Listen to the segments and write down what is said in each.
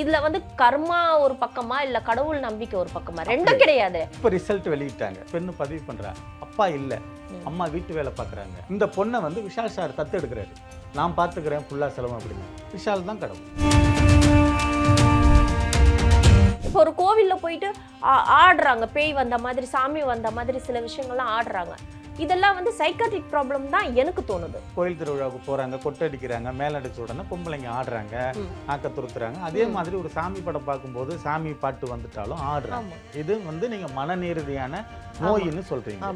இதுல வந்து கர்மா ஒரு பக்கமா இல்ல கடவுள் நம்பிக்கை ஒரு பக்கமா? ரெண்டும் கிடையாது. இப்போ ரிசல்ட் வெளியிட்டாங்க. பெண்ணு பதிவு பண்றா. அப்பா இல்ல. அம்மா வீட்டு வேலை பார்க்குறாங்க இந்த பொண்ணை வந்து விஷால் சார் தத்து எடுக்கிறாரு. நான் பார்த்துக்கிறேன் ஃபுல்லா செலவு அப்படின்னு. விஷால் தான் கடவுள். இப்போ ஒரு கோவில்ல போயிட்டு ஆடுறாங்க. பேய் வந்த மாதிரி சாமி வந்த மாதிரி சில விஷயங்கள்லாம் ஆடுறாங்க. இதெல்லாம் வந்து சைக்காட்ரிக் ப்ராப்ளம் தான் எனக்கு தோணுது. கோயில் திருவிழாவுக்கு போறாங்க கொட்டை அடிக்கிறாங்க மேலடிச்ச உடனே பொம்பளைங்க ஆடுறாங்க. ஆக்க துருத்துறாங்க. அதே. மாதிரி ஒரு சாமி படம் பார்க்கும்போது சாமி பாட்டு வந்துட்டாலும் ஆடுறாங்க. இது வந்து நீங்க மனநீரதியான நோயின்னு சொல்றீங்க.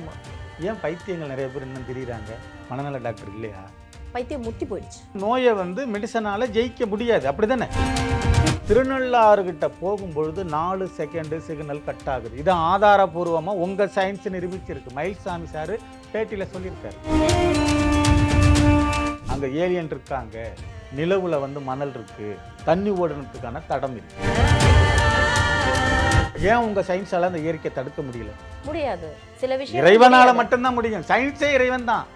ஏன் பைத்தியங்கள் நிறைய பேர் இன்னும் தெரியுறாங்க? மனநல டாக்டர் இல்லையா? பைத்தியம் முத்தி போயிடுச்சு. நோயை வந்து மெடிசனால ஜெயிக்க முடியாது. அப்படிதானே? திருநள்ளாறுகிட்ட போகும்பொழுது நாலு செகண்டு சிக்னல் கட் ஆகுது. இது ஆதாரபூர்வமா உங்க சயின்ஸ் நிரூபிச்சிருக்கு. மயில்சாமி சார் பேட்டியில சொல்லியிருக்காரு. அங்க ஏலியன் இருக்காங்க. நிலவுல வந்து மணல் இருக்கு. தண்ணி ஓடுனதுக்கான தடம் இருக்கு. ஏன் உங்க சயின்ஸால அந்த இயற்கையை தடுக்க முடியல? முடியாது. சில விஷயம் இறைவனால மட்டும்தான் முடியும். சயின்ஸே இறைவன் தான்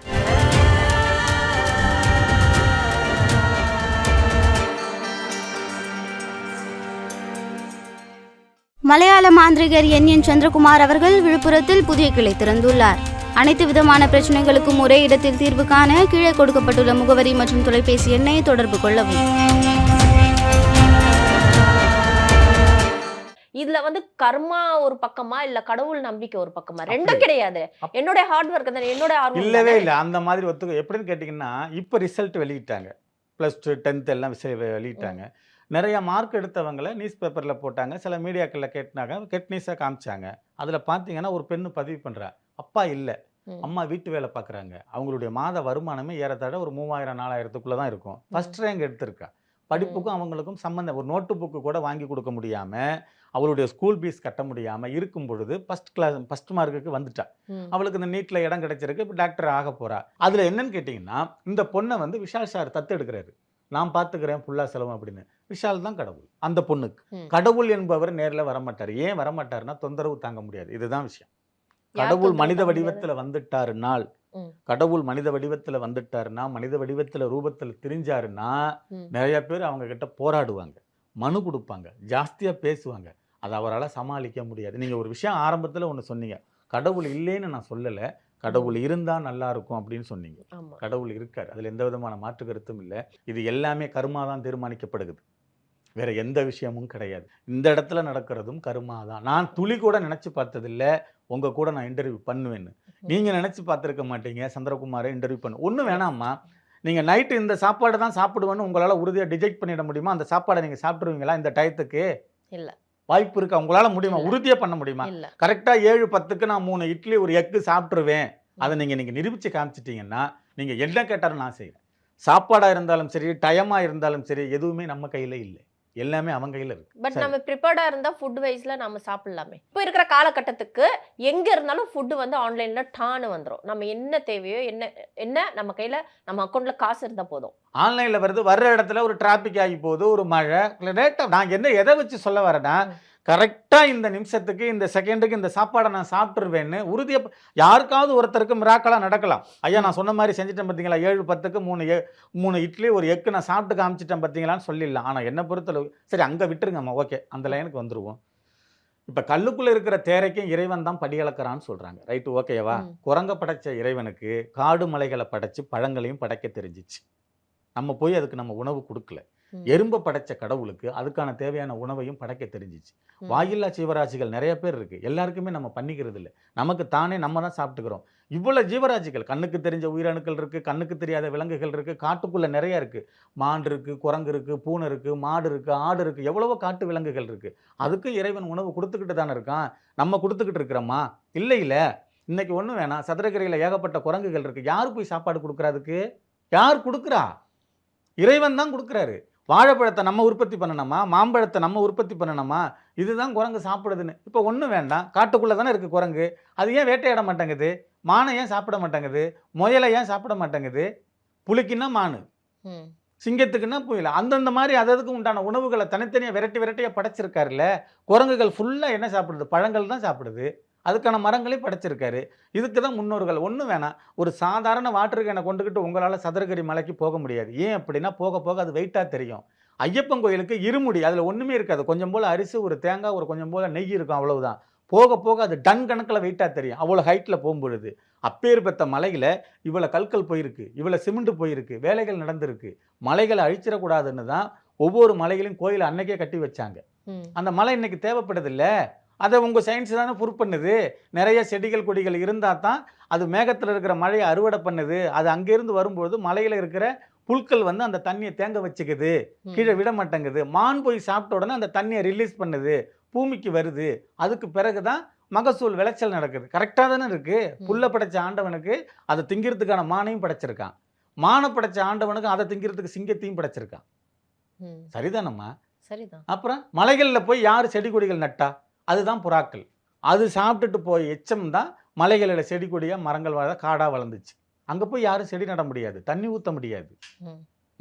மலையாள மாந்திரிகர் என். என். சந்திரகுமார் அவர்கள் விழுப்புரத்தில் புதிய கிளை திறந்துள்ளார். அனைத்து விதமான பிரச்சனைகளுக்கும் ஒரே இடத்தில் தீர்வு காண கீழே கொடுக்கப்பட்டுள்ள முகவரி மற்றும் தொலைபேசி எண்ணை தொடர்பு கொள்ளவும். இதுல வந்து கர்மா ஒரு பக்கமா இல்ல கடவுள் நம்பிக்கை ஒரு பக்கமா? ரெண்டும். கிடையாது. என்னோட ஹார்ட் ஒர்க் என்னோட ஆர்வம் இல்லவே. இல்லை. அந்த மாதிரி ஒத்துக்க எப்படின்னு கேட்டிங்கன்னா இப்போ ரிசல்ட் வெளியிட்டாங்க. ப்ளஸ் டூ டென்த் எல்லாம் வெளியிட்டாங்க. நிறைய மார்க் எடுத்தவங்கள நியூஸ் பேப்பரில் போட்டாங்க. சில மீடியாக்களில் கேட்டினாங்க. கெட்னிஸாக காமிச்சாங்க. அதில் பார்த்தீங்கன்னா ஒரு பெண்ணு பதிவு பண்ணுறா அப்பா இல்லை. அம்மா வீட்டு வேலை பார்க்குறாங்க அவங்களுடைய மாத வருமானமே ஏறத்தாழ ஒரு மூவாயிரம் நாலாயிரத்துக்குள்ளே தான் இருக்கும். ஃபர்ஸ்ட் ரேங்க் எடுத்திருக்கா. படிப்புக்கும் அவங்களுக்கும் சம்மந்தம் ஒரு நோட்டு புக்கு கூட வாங்கி கொடுக்க முடியாமல் அவளுடைய ஸ்கூல் ஃபீஸ் கட்ட முடியாமல் இருக்கும் பொழுது ஃபஸ்ட் கிளாஸ் ஃபஸ்ட் மார்க்குக்கு வந்துட்டா. அவளுக்கு இந்த நீட்ல இடம் கிடைச்சிருக்கு. இப்போ டாக்டர் ஆக போறா. அதுல என்னன்னு கேட்டிங்கன்னா இந்த பொண்ணை வந்து விஷால் சார் தத்து எடுக்கிறாரு. நான் பார்த்துக்கிறேன் ஃபுல்லா செலவு அப்படின்னு. விஷால் தான் கடவுள் அந்த பொண்ணுக்கு. கடவுள் என்பவர் நேர்ல வரமாட்டார். ஏன் வரமாட்டாருன்னா தொந்தரவு தாங்க முடியாது. இதுதான் விஷயம். கடவுள் மனித? வடிவத்துல வந்துட்டாருனால். கடவுள் மனித வடிவத்துல வந்துட்டாருன்னா மனித வடிவத்துல ரூபத்துல திரிஞ்சாருன்னா. நிறைய பேர் அவங்க கிட்ட போராடுவாங்க. மனு கொடுப்பாங்க. ஜாஸ்தியா பேசுவாங்க. அதை அவரால் சமாளிக்க முடியாது. நீங்க ஒரு விஷயம் ஆரம்பத்துல ஒண்ணு சொன்னீங்க. கடவுள் இல்லைன்னு நான் சொல்லலை. கடவுள் இருந்தா நல்லா இருக்கும் அப்படின்னு சொன்னீங்க. கடவுள் இருக்கார். அதுல எந்த விதமான மாற்று கருத்தும் இல்லை. இது எல்லாமே கர்மா தான் தீர்மானிக்கப்படுகிறது. வேற எந்த விஷயமும் கிடையாது. இந்த இடத்துல நடக்கிறதும் கர்மா தான். நான் துளி கூட நினைச்சு பார்த்ததில்ல. உங்க கூட நான் இன்டர்வியூ பண்ணுவேன்னு. நீங்க நினைச்சு பார்த்துருக்க மாட்டீங்க. சந்திரகுமாரை இன்டர்வியூ பண்ணு. ஒன்றும் வேணாம்மா. நீங்க நைட்டு இந்த சாப்பாடு தான் சாப்பிடுவேன்னு உங்களால உறுதியா டிஜெக்ட் பண்ணிட முடியுமா? அந்த சாப்பாடை நீங்க சாப்பிடுவீங்களா இந்த டயத்துக்கு இல்ல. வாய்ப்பு இருக்கா? உங்களால முடியுமா? இல்ல. உறுதியா பண்ண முடியுமா? இல்ல. கரெக்டா ஏழு பத்துக்கு நான் மூணு இட்லி ஒரு எக்கு சாப்பிட்ருவேன் அதை நீங்க நீங்க நிரூபிச்சு காமிச்சிட்டீங்கன்னா நீங்க என்ன கேட்டாலும் நான் செய்வேன். சாப்பாடா இருந்தாலும் சரி டயமா இருந்தாலும் சரி எதுவுமே நம்ம கையில இல்லை. எல்லாமே அவன் கையில இருக்கு. பட். நம்ம ப்ரிப்பேர்டா இருந்தா ஃபுட் வைஸ்ல நம்ம சாப்பிடலாமே. இப்போ இருக்கிற காலகட்டத்துக்கு எங்க இருந்தாலும் ஃபுட் வந்து ஆன்லைன்ல டான்னு வந்துரும். நம்ம என்ன தேவையோ என்ன என்ன நம்ம கையில நம்ம அக்கௌண்ட்ல காசு இருந்தா போதும். ஆன்லைன்ல வருது வர்ற இடத்துல ஒரு டிராபிக் ஆகி போகுது ஒரு மழை. லேட்டா நான் என்ன எதை வச்சு சொல்ல வரேன்னா ம். கரெக்டா இந்த நிமிஷத்துக்கு இந்த செகண்டுக்கு இந்த சாப்பாடை நான் சாப்பிட்டுருவேன்னு உறுதியா யாருக்காவது ஒருத்தருக்கு மிராக்கலா நடக்கலாம். ஐயா நான் சொன்ன மாதிரி செஞ்சுட்டேன் பார்த்தீங்களா ஏழு பத்துக்கு மூணு எ மூணு இட்லி ஒரு எக்கு நான் சாப்பிட்டு காமிச்சிட்டேன் பார்த்தீங்களான்னு சொல்லிடலாம். ஆனால் என்ன பொறுத்தளவு சரி அங்கே விட்டுருங்கம்மா. ஓகே அந்த லைனுக்கு வந்துருவோம். இப்போ கல்லுக்குள்ள இருக்கிற தேரைக்கும் இறைவன் தான் படியளக்கிறான்னு சொல்றாங்க. ரைட்டு ஓகேவா. குரங்க படைச்ச இறைவனுக்கு காடு மலைகளை படைச்சு பழங்களையும் படைக்க தெரிஞ்சிச்சு. நம்ம போய் அதுக்கு நம்ம உணவு கொடுக்கல. எறும்பை படைச்ச கடவுளுக்கு அதுக்கான தேவையான உணவையும் படைக்க தெரிஞ்சிச்சு. வாயில்லா ஜீவராசிகள் நிறைய பேர் இருக்கு. எல்லாருக்குமே நம்ம பண்ணிக்கிறது இல்லை. நமக்கு தானே நம்ம தான் சாப்பிட்டுக்கிறோம். இவ்வளவு ஜீவராசிகள் கண்ணுக்கு தெரிஞ்ச உயிரணுக்கள் இருக்கு கண்ணுக்கு தெரியாத விலங்குகள் இருக்கு காட்டுக்குள்ள நிறைய இருக்கு. மான் இருக்கு குரங்கு இருக்கு பூனை இருக்கு மாடு இருக்கு ஆடு இருக்கு எவ்வளவோ காட்டு விலங்குகள் இருக்கு. அதுக்கு இறைவன் உணவு கொடுத்துக்கிட்டு தானே இருக்கான். நம்ம கொடுத்துக்கிட்டு இருக்கிறோமா? இல்லை இல்ல. இன்னைக்கு ஒன்றும் வேணாம். சதுரகிரியில் ஏகப்பட்ட குரங்குகள் இருக்கு. யார் போய் சாப்பாடு கொடுக்குறதுக்கு யார் கொடுக்குறா? இறைவன் தான் கொடுக்குறாரு. வாழைப்பழத்தை நம்ம உற்பத்தி பண்ணணுமா? மாம்பழத்தை நம்ம உற்பத்தி பண்ணணுமா? இதுதான் குரங்கு சாப்பிடுதுன்னு. இப்போ ஒன்றும் வேண்டாம். காட்டுக்குள்ளே தானே இருக்குது குரங்கு. அது ஏன் வேட்டையாட மாட்டேங்குது? மானை ஏன் சாப்பிட மாட்டேங்குது? முயலை ஏன் சாப்பிட மாட்டேங்குது? புலிக்குன்னா மானு. சிங்கத்துக்குன்னா புயல். அந்தந்த மாதிரி அததுக்கு உண்டான உணவுகளை தனித்தனியாக விரட்டி விரட்டியாக படைச்சிருக்காருல்ல? குரங்குகள் ஃபுல்லாக என்ன சாப்பிடுது? பழங்கள் தான் சாப்பிடுது. அதுக்கான மரங்களையும் படைச்சிருக்காரு. இதுக்கு தான் முன்னோர்கள். ஒன்றும் வேணாம். ஒரு சாதாரண வாட்டர் கேனை கொண்டுக்கிட்டு உங்களால் சதுரகிரி மலைக்கு போக முடியாது. ஏன் அப்படின்னா போக போக அது வெயிட்டாக தெரியும். ஐயப்பன் கோயிலுக்கு இருமுடி அதில் ஒன்றுமே இருக்காது. கொஞ்சம் போல் அரிசி ஒரு தேங்காய் ஒரு கொஞ்சம் போல் நெய் இருக்கும் அவ்வளவுதான். போக போக அது டன் கணக்கில் வெயிட்டாக தெரியும். அவ்வளோ ஹைட்டில் போகும்பொழுது அப்பேர் பெத்த மலையில் இவ்வளோ கற்கள் போயிருக்கு இவ்வளோ சிமெண்ட் போயிருக்கு வேலைகள் நடந்திருக்கு. மலைகளை அழிச்சிடக்கூடாதுன்னு தான் ஒவ்வொரு மலைகளையும் கோயிலை அன்னைக்கே கட்டி வச்சாங்க. அந்த மலை இன்னைக்கு தேவைப்படுதில்ல அதை உங்கள் சயின்ஸ் தானே ப்ரூவ் பண்ணுது. நிறைய செடிகள் கொடிகள் இருந்தால் தான் அது மேகத்தில் இருக்கிற மழையை அறுவடை பண்ணுது. அது அங்கேருந்து வரும்போது மலையில் இருக்கிற புல்கள் வந்து அந்த தண்ணியை தேங்க வச்சுக்குது. கீழே விட மாட்டேங்குது. மான் போய் சாப்பிட்ட உடனே அந்த தண்ணியை ரிலீஸ் பண்ணுது. பூமிக்கு வருது. அதுக்கு பிறகு தான் மகசூல் விளைச்சல் நடக்குது. கரெக்டாக தானே இருக்கு? புல்ல படைச்ச ஆண்டவனுக்கு அதை திங்கிறதுக்கான மானையும் படைச்சிருக்கான். மானை படைச்ச ஆண்டவனுக்கு அதை திங்கிறதுக்கு சிங்கத்தையும் படைச்சிருக்கான். சரிதானம்மா? சரிதான். அப்புறம் மலைகளில் போய் யார் செடி கொடிகள் நட்டா? அதுதான் புறாக்கள். அது சாப்பிட்டுட்டு போய் எச்சம் தான் மலைகளில் செடி கொடியாக மரங்கள் வளர காடாக வளர்ந்துச்சு. அங்கே போய் யாரும் செடி நட முடியாது. தண்ணி ஊற்ற முடியாது.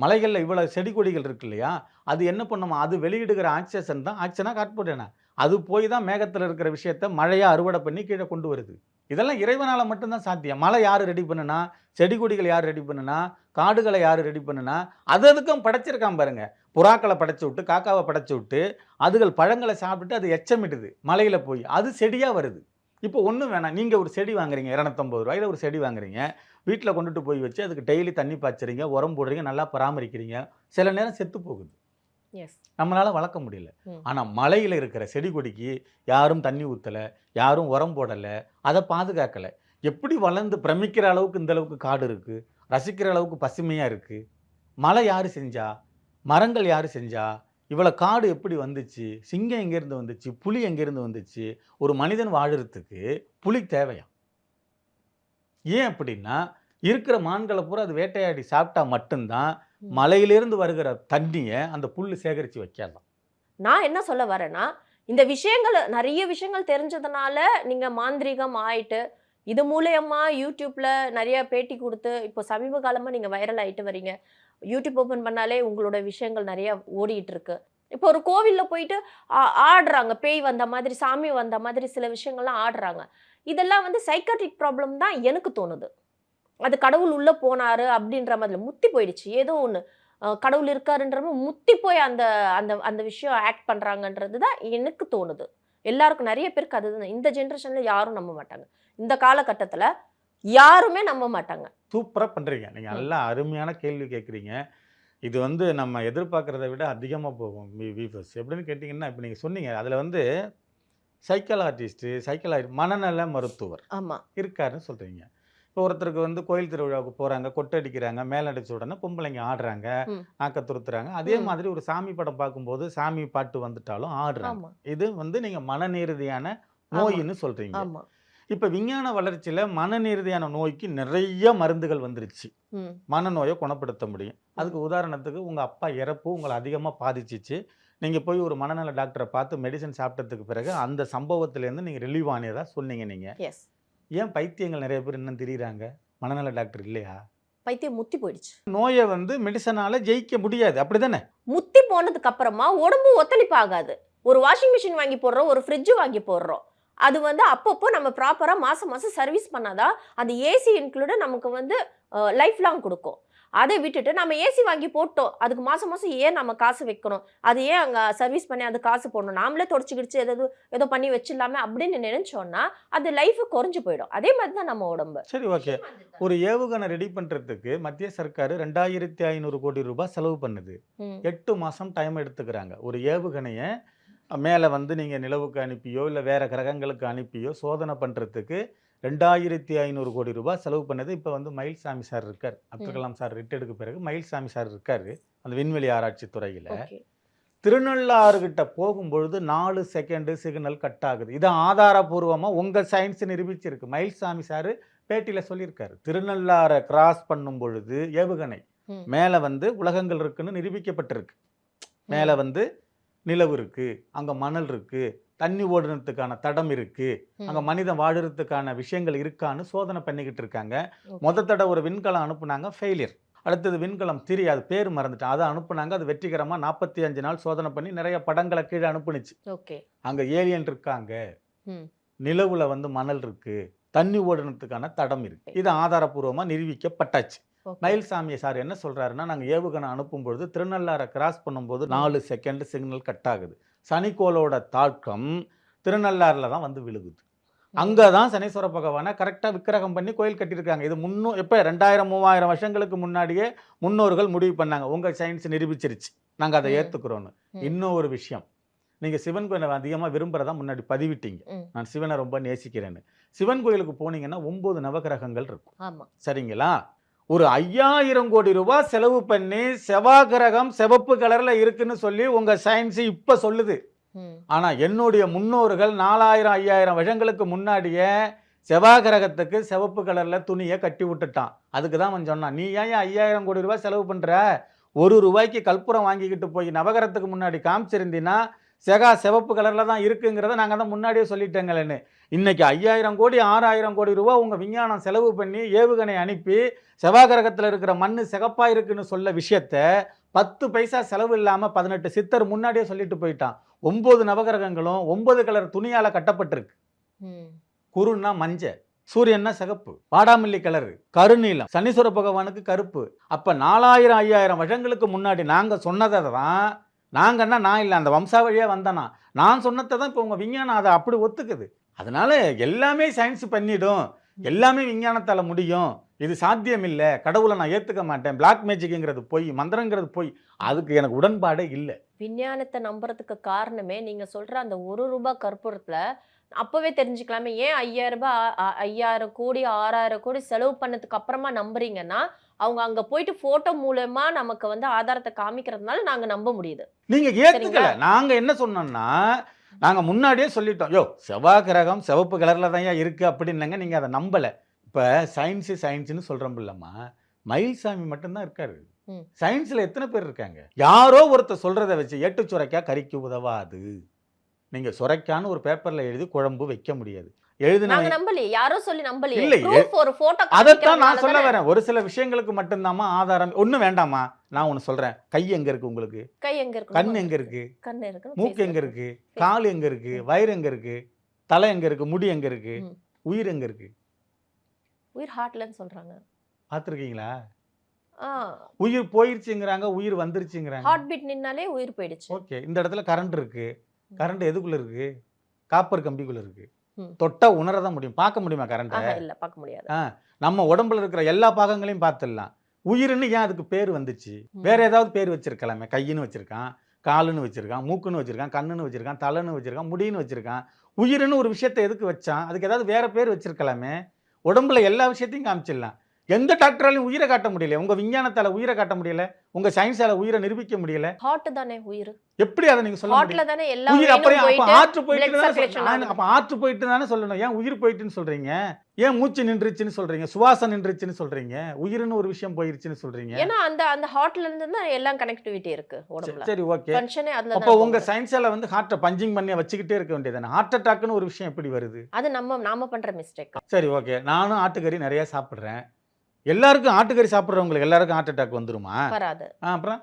மலைகளில் இவ்வளோ செடி கொடிகள் இருக்கு இல்லையா? அது என்ன பண்ணுமா? அது வெளியிடுகிற ஆக்சிஜன் தான். ஆக்சிஜனாக காட்போட்டேனா அது போய் தான் மேகத்தில் இருக்கிற விஷயத்த மழையாக அறுவடை பண்ணி கீழே கொண்டு வருது. இதெல்லாம் இறைவனால் மட்டும்தான் சாத்தியம். மழை யார் ரெடி பண்ணுனா? செடி கொடிகள் யார் ரெடி பண்ணுனா? காடுகளை யார் ரெடி பண்ணுனா அது அதுக்கும் படைச்சிருக்கான் பாருங்க. புறாக்களை படைச்சு விட்டு காக்காவை படைச்சு விட்டு அதுகள் பழங்களை சாப்பிட்டு அது எச்சமிடுது மலையில் போய். அது செடியாக வருது. இப்போ ஒன்றும் வேணாம். நீங்கள் ஒரு செடி வாங்குறீங்க இரநூத்தம்பது ரூபாயில ஒரு செடி வாங்குறீங்க. வீட்டில் கொண்டுட்டு போய் வச்சு அதுக்கு டெய்லி தண்ணி பாய்ச்சுறீங்க உரம் போடுறீங்க நல்லா பராமரிக்கிறீங்க. சில நேரம் செத்து போகுது. நம்மளால் வளர்க்க முடியல. ஆனால் மலையில் இருக்கிற செடி கொடிக்கு யாரும் தண்ணி ஊற்றலை யாரும் உரம் போடலை அதை பாதுகாக்கலை. எப்படி வளர்ந்து பிரமிக்கிற அளவுக்கு இந்த அளவுக்கு காடு இருக்குது ரசிக்கிற அளவுக்கு பசுமையாக இருக்குது மலை யார் செஞ்சா? மரங்கள் யார் செஞ்சா? இவ்வளோ காடு எப்படி வந்துச்சு? சிங்கம் எங்கேருந்து வந்துச்சு? புலி எங்கேருந்து வந்துச்சு? ஒரு மனிதன் வாழறதுக்கு புலி தேவையா? ஏன் அப்படின்னா இருக்கிற மான்களை பூரா அது வேட்டையாடி சாப்பிட்டா மட்டும்தான். மலையிலிருந்து வருகிற தண்ணியை அந்த புல்லு சேகரித்து வைக்கலாம். நான் என்ன சொல்ல வரேன்னா இந்த விஷயங்கள் நிறைய விஷயங்கள் தெரிஞ்சதுனால நீங்க மாந்திரீகம் ஆயிட்டு இது மூலயமா யூடியூப்ல நிறைய பேட்டி கொடுத்து இப்போ சமீப காலமாக நீங்கள் வைரல் ஆகிட்டு வரீங்க. யூடியூப் ஓப்பன் பண்ணாலே உங்களோட விஷயங்கள் நிறைய ஓடிட்டு இருக்கு. இப்போ ஒரு கோவிலில் போயிட்டு ஆ- ஆடுறாங்க. பேய் வந்த மாதிரி சாமி வந்த மாதிரி சில விஷயங்கள்லாம் ஆடுறாங்க. இதெல்லாம் வந்து சைக்காட்ரிக் ப்ராப்ளம் தான் எனக்கு தோணுது. அது கடவுள் உள்ளே போனாரு அப்படின்ற மாதிரி முத்தி போயிடுச்சு. ஏதோ ஒன்று கடவுள் இருக்காருன்ற முத்தி போய் அந்த அந்த அந்த விஷயம் ஆக்ட் பண்ணுறாங்கன்றது தான் எனக்கு தோணுது. எல்லாருக்கும் நிறைய பேருக்கு அதுதான் இந்த ஜென்ரேஷன்ல யாரும் நம்ப மாட்டாங்க. இந்த காலகட்டத்துல யாருமே நம்ப மாட்டாங்க. சூப்பராக பண்ணுறீங்க நீங்கள் நல்லா அருமையான கேள்வி கேட்குறீங்க. இது வந்து நம்ம எதிர்பார்க்குறத விட அதிகமாக போகும் வீவர்ஸ் எப்படின்னு கேட்டிங்கன்னா இப்போ நீங்கள் சொன்னீங்க அதில் வந்து சைக்காலஜிஸ்ட்டு சைக்கலாஜி மனநல மருத்துவர் ஆமா. இருக்காருன்னு சொல்கிறீங்க இப்போ ஒருத்தருக்கு வந்து கோயில் திருவிழாவுக்கு போகிறாங்க கொட்டடிக்கிறாங்க மேலடிச்ச உடனே பொம்பளைங்க ஆடுறாங்க ம். நாக்க துருத்துறாங்க. அதே. மாதிரி ஒரு சாமி படம் பார்க்கும்போது சாமி பாட்டு வந்துட்டாலும் ஆடுறாங்க. இது வந்து நீங்கள் மனநீரதியான நோயின்னு சொல்கிறீங்க ஆமா. இப்போ விஞ்ஞான வளர்ச்சியில் மனநீரதியான நோய்க்கு நிறைய மருந்துகள் வந்துருச்சு. மனநோயை குணப்படுத்த முடியும். அதுக்கு உதாரணத்துக்கு உங்கள் அப்பா இறப்பு உங்களை அதிகமாக பாதிச்சிச்சு. நீங்கள் போய் ஒரு மனநல டாக்டரை பார்த்து மெடிசன் சாப்பிட்டதுக்கு பிறகு அந்த சம்பவத்திலேருந்து நீங்கள் ரிலீவ் ஆனதா சொன்னீங்க நீங்கள் எஸ் ஏன் பைத்தியங்கள் நிறைய பேர் இன்னும் தெரியுறாங்க? மனநல டாக்டர் இல்லையா? பைத்தியம் முத்தி போயிடுச்சு. நோயை வந்து மெடிசனால ஜெயிக்க முடியாது. அப்படிதானே? முத்தி போனதுக்கு அப்புறமா உடம்பு ஒத்துழைப்பு ஆகாது ஒரு வாஷிங் மிஷின் வாங்கி போடுறோம் ஒரு ஃப்ரிட்ஜ் வாங்கி போடுறோம். அது வந்து அப்பப்போ நம்ம ப்ராப்பரா மாசம் மாசம் சர்வீஸ் பண்ணாதான் அந்த ஏசி இன்க்ளூட நமக்கு வந்து லைஃப் லாங் கொடுக்கும். அதை விட்டுட்டு நம்ம ஏசி வாங்கி போட்டோம். அதுக்கு மாசம் மாசம் ஏன் நம்ம காசு வைக்கணும்? அது ஏன் அங்க சர்வீஸ் பண்ணி அது காசு போடணும்? நாமளே தொடச்சிக்கிடுச்சு ஏதோ ஏதோ பண்ணி வச்சிடலாமே அப்படின்னு நினைச்சோம்னா அது லைஃப் குறைஞ்சு போயிடும். அதே மாதிரி தான் நம்ம உடம்பு. சரி ஓகே ஒரு ஏவுகணை ரெடி பண்ணுறதுக்கு மத்திய சர்க்கார் ரெண்டாயிரத்தி ஐநூறு கோடி ரூபாய் செலவு பண்ணுது. எட்டு மாதம் டைம் எடுத்துக்கிறாங்க. ஒரு ஏவுகணையை மேலே வந்து நீங்கள் நிலவுக்கு அனுப்பியோ இல்லை வேறு கிரகங்களுக்கு அனுப்பியோ சோதனை பண்ணுறதுக்கு ரெண்டாயிரத்தி ஐநூறு கோடி ரூபாய் செலவு பண்ணது இப்போ வந்து மயில்சாமி சார் இருக்கார். அப்துல் கலாம் சார் ரிட்டையர்டுக்கு பிறகு மயில்சாமி சார் இருக்கார் அந்த விண்வெளி ஆராய்ச்சி துறையில். திருநள்ளாறுகிட்ட போகும்பொழுது நாலு செகண்டு சிக்னல் கட் ஆகுது. இது ஆதாரபூர்வமாக உங்கள் சயின்ஸ் நிரூபிச்சிருக்கு. மயில்சாமி சார் பேட்டியில் சொல்லியிருக்காரு. திருநள்ளாறை கிராஸ் பண்ணும் பொழுது ஏவுகணை. மேலே வந்து உலகங்கள் இருக்குன்னு நிரூபிக்கப்பட்டிருக்கு. மேலே வந்து நிலவு இருக்கு அங்கே மணல் இருக்கு தண்ணி ஓடுறதுக்கான தடம் இருக்கு. அங்கே மனிதன் வாழுறதுக்கான விஷயங்கள் இருக்கான்னு சோதனை பண்ணிக்கிட்டு இருக்காங்க. முத தடவை ஒரு விண்கலம் அனுப்புனாங்க ஃபெயிலியர் அடுத்தது விண்கலம் திரி அது பேர் மறந்துட்டேன். அதை அனுப்புனாங்க அது வெற்றிகரமாக நாற்பத்தி அஞ்சு நாள் சோதனை பண்ணி நிறைய படங்களை கீழே அனுப்புனுச்சு. அங்கே ஏலியன் இருக்காங்க. நிலவுல வந்து மணல் இருக்கு. தண்ணி ஓடுனதுக்கான தடம் இருக்கு. இது ஆதாரப்பூர்வமாக நிரூபிக்கப்பட்டாச்சு. மயில்சாமி சார் என்ன சொல்றாருன்னா நாங்க ஏவுகணை அனுப்பும் பொழுது திருநள்ளாரை கிராஸ் பண்ணும்போது நாலு செகண்ட் சிக்னல் கட் ஆகுது. சனிக்கோளோட தாக்கம் திருநள்ளாறுல தான் வந்து விழுகுது. அங்கதான் சனீஸ்வர பகவானை கரெக்டா விக்கிரகம் பண்ணி கோயில் கட்டியிருக்காங்க. இது முன்னூ எப்ப? ரெண்டாயிரம் மூவாயிரம் வருஷங்களுக்கு முன்னாடியே முன்னோர்கள் முடிவு பண்ணாங்க. உங்க சயின்ஸ் நிரூபிச்சிருச்சு. நாங்க அதை. இன்னும் ஒரு விஷயம். நீங்க சிவன் கோயிலை அதிகமா விரும்புறதா முன்னாடி பதிவிட்டீங்க. நான் சிவனை ரொம்ப நேசிக்கிறேன்னு. சிவன் கோயிலுக்கு போனீங்கன்னா ஒன்பது நவகிரகங்கள் இருக்கும். சரிங்களா? ஒரு ஐயாயிரம் கோடி ரூபாய் செலவு பண்ணி செவ்வாய்கிரகம் சிவப்பு கலர்ல இருக்குன்னு சொல்லி உங்க சயின்ஸ் இப்ப சொல்லுது. ம். ஆனா என்னுடைய முன்னோர்கள் நாலாயிரம் ஐயாயிரம் வருஷங்களுக்கு முன்னாடியே செவ்வாய் கிரகத்துக்கு சிவப்பு கலர்ல துணியை கட்டி விட்டுட்டான். அதுக்கு தான் அவன் சொன்னான் நீ ஏன் ஐயாயிரம் கோடி ரூபாய் செலவு பண்ற? ஒரு ரூபாய்க்கு கற்பூரம் வாங்கிக்கிட்டு போய் நவகரத்துக்கு முன்னாடி காமிச்சிருந்தீன்னா செகா சிவப்பு கலர்ல தான் இருக்குங்கிறத நாங்கள் தான் முன்னாடியே சொல்லிட்டேங்களேன்னு. இன்னைக்கு ஐயாயிரம் கோடி ஆறாயிரம் கோடி ரூபாய் உங்க விஞ்ஞானம் செலவு பண்ணி ஏவுகணை அனுப்பி செவ்வாய் கிரகத்துல இருக்கிற மண்ணு சிகப்பா இருக்குன்னு சொல்ல விஷயத்த பத்து பைசா செலவு இல்லாம பதினெட்டு சித்தர் முன்னாடியே சொல்லிட்டு போயிட்டான். ஒன்பது நவகிரகங்களும் ஒன்பது கலர் துணியால கட்டப்பட்டிருக்கு. குருன்னா மஞ்சள் சூரியன்னா சிகப்பு வாடாமல்லி கலர் கருநீலம் சனீஸ்வர பகவானுக்கு கருப்பு. அப்ப நாலாயிரம் ஐயாயிரம் வருஷங்களுக்கு முன்னாடி நாங்க சொன்னதை தான் நாங்கன்னா நான் இல்லை அந்த வம்சாவழியா வந்தனா நான் சொன்னதை தான் இப்போ உங்கள் விஞ்ஞானம் அதை அப்படி ஒத்துக்குது. அதனால் எல்லாமே சயின்ஸ் பண்ணிடும். எல்லாமே விஞ்ஞானத்தால் முடியும். இது சாத்தியம் இல்லை. கடவுளை நான் ஏற்றுக்க மாட்டேன். பிளாக் மேஜிக்ங்கிறது போய் மந்திரங்கிறது போய். அதுக்கு எனக்கு உடன்பாடே இல்லை. விஞ்ஞானத்தை நம்புறதுக்கு காரணமே நீங்கள் சொல்கிற அந்த ஒரு ரூபாய் கற்பூரத்தில் அப்போவே தெரிஞ்சுக்கலாமே. ஏன் ஐயாயிரம் ரூபாய் ஐயாயிரம் கோடி ஆறாயிரம் கோடி செலவு பண்ணதுக்கு அப்புறமா நம்புறீங்கன்னா அவங்க அங்க போயிட்டு போட்டோ மூலமா நமக்கு வந்து ஆதாரத்தை காமிக்கிறதுனால நாங்க நம்ப முடியுது. நீங்க ஏத்துக்கல. நாங்க என்ன சொன்னோம்னா நாங்க முன்னாடியே சொல்லிட்டோம். யோ செவ்வாய் கிரகம் சிவப்பு கலர்ல தான் இருக்கு அப்படின்னாங்க. நீங்க அதை நம்பல. இப்ப சயின்ஸ் சயின்ஸ்னு சொல்றோம் இல்லம்மா. மயில்சாமி மட்டும்தான் இருக்காரு. சயின்ஸ்ல எத்தனை பேர் இருக்காங்க? யாரோ ஒருத்தர் சொல்றதை வச்சு எட்டு சுரைக்கா கறிக்கு உதவாது. நீங்க சுரைக்கான்னு ஒரு பேப்பர்ல எழுதி குழம்பு வைக்க முடியாது. எழுதின நாங்க நம்பலையே யாரோ சொல்லி நம்பலையே. இல்லையே. ஒரு போட்டோ அதைத்தான் நான் சொல்ல வரேன். ஒரு சில விஷயங்களுக்கு மட்டும்தாம்மா ஆதாரம். ஒண்ணும் வேண்டாமா நான் ஒன்னு சொல்றேன். கை எங்க இருக்கு உங்களுக்கு? கை எங்க இருக்கு? கண் எங்க இருக்கு? கண் இருக்கு. மூக்கு எங்க இருக்கு? கால் எங்க இருக்கு? வயிறு எங்க இருக்கு? தலை எங்க இருக்கு? முடி எங்க இருக்கு. உயிர் எங்க இருக்கு? உயிர் ஹார்ட்லன்னு சொல்றாங்க. பார்த்துருக்கீங்களா? ஆ. உயிர் போயிருச்சுங்கிறாங்க உயிர் வந்துருச்சுங்கிறாங்க. ஹார்ட் பீட் நின்னாலே உயிர் போயிடுச்சு. ஓகே. இந்த இடத்துல கரண்ட் இருக்கு. கரண்ட் எதுக்குள்ள இருக்கு? காப்பர் கம்பிக்குள்ள இருக்கு. தொட்டா உணரதான் முடியும். பார்க்க முடியுமா கரண்ட் இல்ல பார்க்க முடியாது. நம்ம உடம்புல இருக்கிற எல்லா பாகங்களையும் பார்த்துடலாம். உயிர்னு ஏன் அதுக்கு பேர் வந்துச்சு. வேற ஏதாவது பேர் வச்சிருக்கலாமே. கையின்னு வச்சிருக்கான் காலுன்னு வச்சிருக்கான் மூக்குன்னு வச்சிருக்கான் கண்ணுன்னு வச்சிருக்கான் தலைன்னு வச்சிருக்கான் முடின்னு வச்சிருக்கான். உயிர்னு ஒரு விஷயத்தை எதுக்கு வச்சான்? அதுக்கு ஏதாவது வேற பேர் வச்சிருக்கலாமே. உடம்புல எல்லா விஷயத்தையும் காமிச்சிடலாம். எந்த டாக்டராலையும் உயிரை காட்ட முடியல. உங்க விஞ்ஞானத்தால உயிரை காட்ட முடியல. உங்க சயின்ஸால உயிரை நிரூபிக்க முடியல. ஹார்ட் தானே உயிர். எப்படி அதை நீங்க சொல்ல ஹார்ட்ல தானே எல்லா உயிர் அப்புறம் அப்ப ஆற்று போயிட்டு. அப்ப ஆற்று போயிட்டு தானே சொல்லணும். ஏன் உயிர் போயிட்டுன்னு சொல்றீங்க? ஏன் மூச்சு நின்றுச்சுன்னு சொல்றீங்க? சுவாசம் நின்றுச்சுன்னு சொல்றீங்க? உயிர்னு ஒரு விஷயம் போயிருச்சுன்னு சொல்றீங்க. ஏன்னா அந்த அந்த ஹார்ட்ல இருந்து தான் எல்லாம் கனெக்டிவிட்டி இருக்கு உடம்புல. சரி ஓகே ஃபங்க்ஷனே அதுல அப்போ உங்க. சயின்ஸால வந்து ஹார்ட்டை பஞ்சிங் பண்ணி வச்சுக்கிட்டே இருக்க வேண்டியதானே ஹார்ட் அட்டாக்னு ஒரு விஷயம் எப்படி வருது? அது நம்ம நாம பண்ற மிஸ்டேக் சரி ஓகே நானும் ஆட்டுக்கறி நிறைய சாப்பிட்றேன். எல்லாருக்கும் ஆட்டுக்கறி சாப்பிட்றவங்களுக்கு எல்லாருக்கும் ஹார்ட் அட்டாக் வந்துருமா? வராது. அப்புறம்?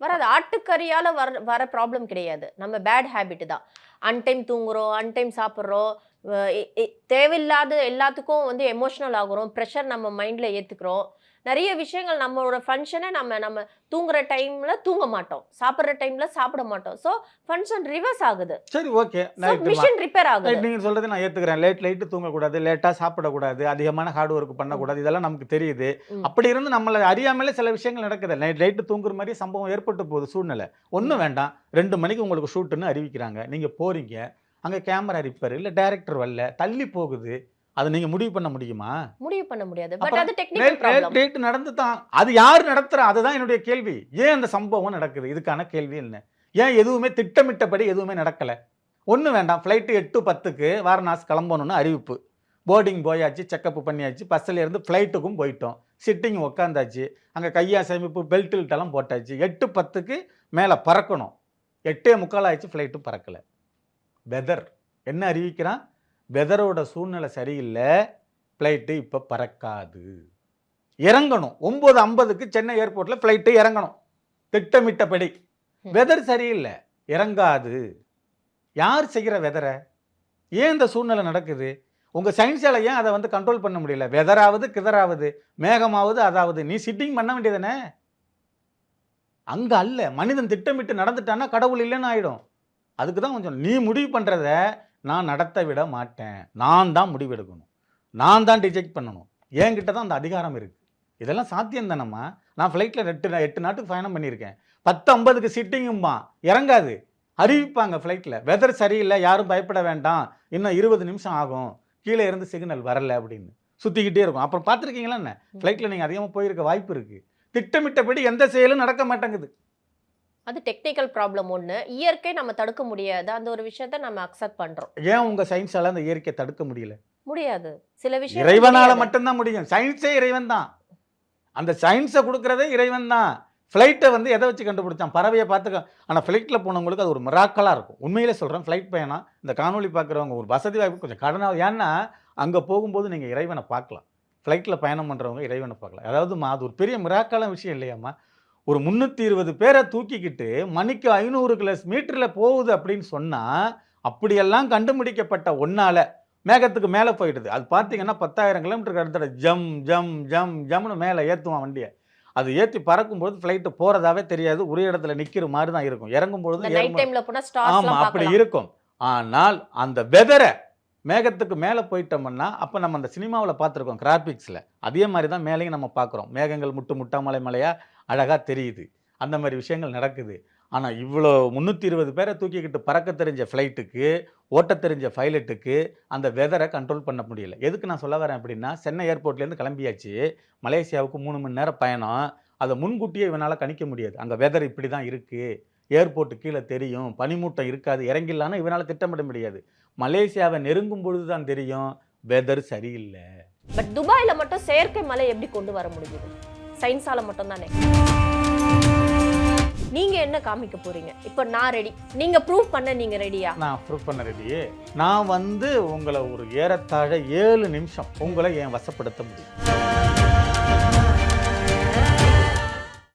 வராது. ஆட்டுக்கறியால வர வர ப்ராப்ளம் கிடையாது. நம்ம பேட் ஹேபிட் தான். அன்டைம் தூங்குறோம் அன்டைம் சாப்பிட்றோம் தேவையில்லாத எல்லாத்துக்கும் வந்து எமோஷனல் ஆகுறோம் ப்ரெஷர் நம்ம மைண்ட்ல ஏத்துக்கிறோம். நிறைய விஷயங்கள் நம்மளோட ஃபங்க்ஷனை நம்ம நம்ம தூங்குற டைம்ல தூங்க மாட்டோம். சாப்பிட்ற டைம்ல சாப்பிட மாட்டோம். ஸோ ஃபங்க்ஷன் ரிவர்ஸ் ஆகுது. சரி ஓகே மிஷின் ரிப்பேர் ஆகுது. நீங்க சொல்றது நான் ஏத்துக்கிறேன். லேட் லைட்டு தூங்கக்கூடாது லேட்டா சாப்பிடக்கூடாது அதிகமான ஹார்ட் ஒர்க் பண்ணக்கூடாது இதெல்லாம் நமக்கு தெரியுது. அப்படி இருந்து நம்மள அறியாமலே சில விஷயங்கள் நடக்குது. நைட் லைட்டு தூங்குற மாதிரி சம்பவம் ஏற்பட்டு போகுது சூழ்நிலை. ஒன்றும் வேண்டாம். ரெண்டு மணிக்கு உங்களுக்கு ஷூட்டுன்னு அறிவிக்கிறாங்க. நீங்க போறீங்க. அங்க கேமரா ரிப்பேர் இல்ல டைரக்டர் வரல தள்ளி போகுது. அதை நீங்க முடிவு பண்ண முடியுமா? முடிவு பண்ண முடியாது. பட் அது டெக்னிக்கல் ப்ராப்ளம் டேட் நடந்து தான் அது யார் நடத்துறா? அதுதான் என்னுடைய கேள்வி. ஏன் அந்த சம்பவம் நடக்குது? இதுக்கான கேள்வி என்ன? ஏன் எதுவுமே திட்டமிட்டபடி எதுவுமே நடக்கல? ஒன்றும் வேண்டாம். ஃப்ளைட்டு எட்டு பத்துக்கு வாரணாசி கிளம்பணும்னு அறிவிப்பு. போர்டிங் போயாச்சு செக்கப் பண்ணியாச்சு. பஸ்ஸில் இருந்து ஃப்ளைட்டுக்கும் போயிட்டோம். சிட்டிங் உக்காந்தாச்சு. அங்கே கையாசமிப்பு பெல்ட்டுகிட்டலாம் போட்டாச்சு. எட்டு பத்துக்கு மேலே பறக்கணும். எட்டே முக்கால் ஆயிடுச்சு ஃப்ளைட்டும் பறக்கலை. வெதர் என்ன அறிவிக்கிறான்? வெதரோட சூழ்நிலை சரியில்லை ஃப்ளைட்டு இப்போ பறக்காது. இறங்கணும். ஒம்பது ஐம்பதுக்கு சென்னை ஏர்போர்ட்டில் ஃப்ளைட்டு இறங்கணும். திட்டமிட்டபடி. வெதர் சரியில்லை. இறங்காது. யார் செய்கிற வெதரை ஏன் இந்த சூழ்நிலை நடக்குது? உங்கள் சயின்ஸால ஏன் அதை வந்து கண்ட்ரோல் பண்ண முடியல? வெதராவது கிதராவது மேகமாவது அதாவது நீ சிட்டிங் பண்ண வேண்டியதானே அங்கே அல்ல. மனிதன் திட்டமிட்டு நடந்துட்டான்னா கடவுள் இல்லைன்னு ஆயிடும். அதுக்கு தான் கொஞ்சம் நீ முடிவு பண்ணுறத நான் நடத்த விட மாட்டேன். நான் தான் முடிவெடுக்கணும். நான் தான் டிஜெக்ட் பண்ணணும். என்கிட்ட தான் அந்த அதிகாரம் இருக்குது இதெல்லாம் சாத்தியம் தானம்மா? நான் ஃப்ளைட்டில் எட்டு எட்டு நாட்டுக்கு பயணம் பண்ணியிருக்கேன். பத்து ஐம்பதுக்கு சிட்டிங்கும்பா இறங்காது. அறிவிப்பாங்க ஃப்ளைட்டில் வெதர் சரியில்லை யாரும் பயப்பட வேண்டாம். இன்னும் இருபது நிமிஷம் ஆகும். கீழே இருந்து சிக்னல் வரல அப்படின்னு. சுற்றிக்கிட்டே இருக்கும். அப்புறம் பார்த்துருக்கீங்களா என்ன? ஃப்ளைட்டில் நீங்கள் அதிகமாக போயிருக்க வாய்ப்பு இருக்குது திட்டமிட்டபடி எந்த செயலும் நடக்க மாட்டேங்குது. அது டெக்னிக்கல் ப்ராப்ளம் ஒண்ணு. இயற்கை நம்ம தடுக்க முடியாது. அந்த ஒரு விஷயத்த நம்ம அக்செப்ட் பண்றோம். ஏன் உங்கள் சயின்ஸால் அந்த இயற்கையை தடுக்க முடியல? முடியாது. சில விஷயம் இறைவனால மட்டும்தான் முடியும். சயின்ஸே இறைவன் தான். அந்த சயின்ஸை கொடுக்கறதே இறைவன் தான். ஃப்ளைட்டை வந்து எதை வச்சு கண்டுபிடிச்சான்? பறவையை பார்த்துக்க. ஆனால் ஃப்ளைட்டில் போனவங்களுக்கு அது ஒரு மிராக்கலாக இருக்கும். உண்மையிலே சொல்கிறேன் ஃப்ளைட் பயணம் இந்த காணொளி பார்க்குறவங்க ஒரு வசதி வாய்ப்பு கொஞ்சம் கடனாக ஏன்னா அங்கே போகும்போது நீங்கள் இறைவனை பார்க்கலாம். ஃப்ளைட்டில் பயணம் பண்ணுறவங்க இறைவனை பார்க்கலாம். அதாவதுமா அது ஒரு பெரிய மிராக்கலான விஷயம் இல்லையாம்மா? ஒரு முந்நூற்றி இருபது பேரை தூக்கிக்கிட்டு மணிக்கு ஐநூறு கிலோஸ் மீட்டரில் போகுது அப்படின்னு சொன்னால் அப்படியெல்லாம் கண்டுபிடிக்கப்பட்ட ஒன்றால் மேகத்துக்கு மேலே போயிடுது. அது பார்த்தீங்கன்னா பத்தாயிரம் கிலோமீட்டருக்கு அடுத்த ஜம் ஜம் ஜம் ஜம்னு மேலே ஏற்றுவான் வண்டியை. அது ஏற்றி பறக்கும்போது ஃப்ளைட்டு போகிறதாவே தெரியாது. ஒரு இடத்துல நிற்கிற மாதிரி தான் இருக்கும். இறங்கும் பொழுது இந்த நைட் ஏறும்போது- டைம்ல போனா ஸ்டார்ஸ் ஆமா எல்லாம் அப்படி இருக்கும். ஆனால் அந்த வெதரை மேகத்துக்கு மேலே போயிட்டோம்னா அப்போ நம்ம அந்த சினிமாவில் பார்த்துருக்கோம் கிராபிக்ஸில் அதே மாதிரி தான் மேலேயும் நம்ம பார்க்குறோம். மேகங்கள் முட்டு முட்டா மலை மலையாக அழகாக தெரியுது. அந்த மாதிரி விஷயங்கள் நடக்குது. ஆனால் இவ்வளோ முந்நூற்றி இருபது பேரை தூக்கிக்கிட்டு பறக்க தெரிஞ்ச ஃப்ளைட்டுக்கு ஓட்ட தெரிஞ்ச பைலட்டுக்கு அந்த வெதரை கண்ட்ரோல் பண்ண முடியல. எதுக்கு நான் சொல்ல வரேன் அப்படின்னா சென்னை ஏர்போர்ட்லேருந்து கிளம்பியாச்சு. மலேசியாவுக்கு மூணு மணி நேரம் பயணம். அதை முன்கூட்டியே இவனால் கணிக்க முடியாது. அங்கே வெதர் இப்படி தான் இருக்குது ஏர்போர்ட்டு கீழே தெரியும். பனிமூட்டம் இருக்காது. இறங்கிடலான்னு இவனால் திட்டமிட முடியாது. மலேசியாவை நெருங்கும் பொழுது தான் தெரியும் வெதர் சரியில்லை. பட் துபாயில் மட்டும் செயற்கை மலை எப்படி கொண்டு வர முடியுது? சயின்ஸால மட்டும்தானே. நீங்க என்ன காமிக்க போறீங்க? இப்போ நான் ரெடி நீங்க ப்ரூவ் பண்ண நீங்க ரெடியா நான் ப்ரூவ் பண்ண ரெடி நான் வந்து உங்களை ஒரு ஏறத்தாழ ஏழு நிமிஷம் உங்களை என் வசப்படுத்த முடியும்?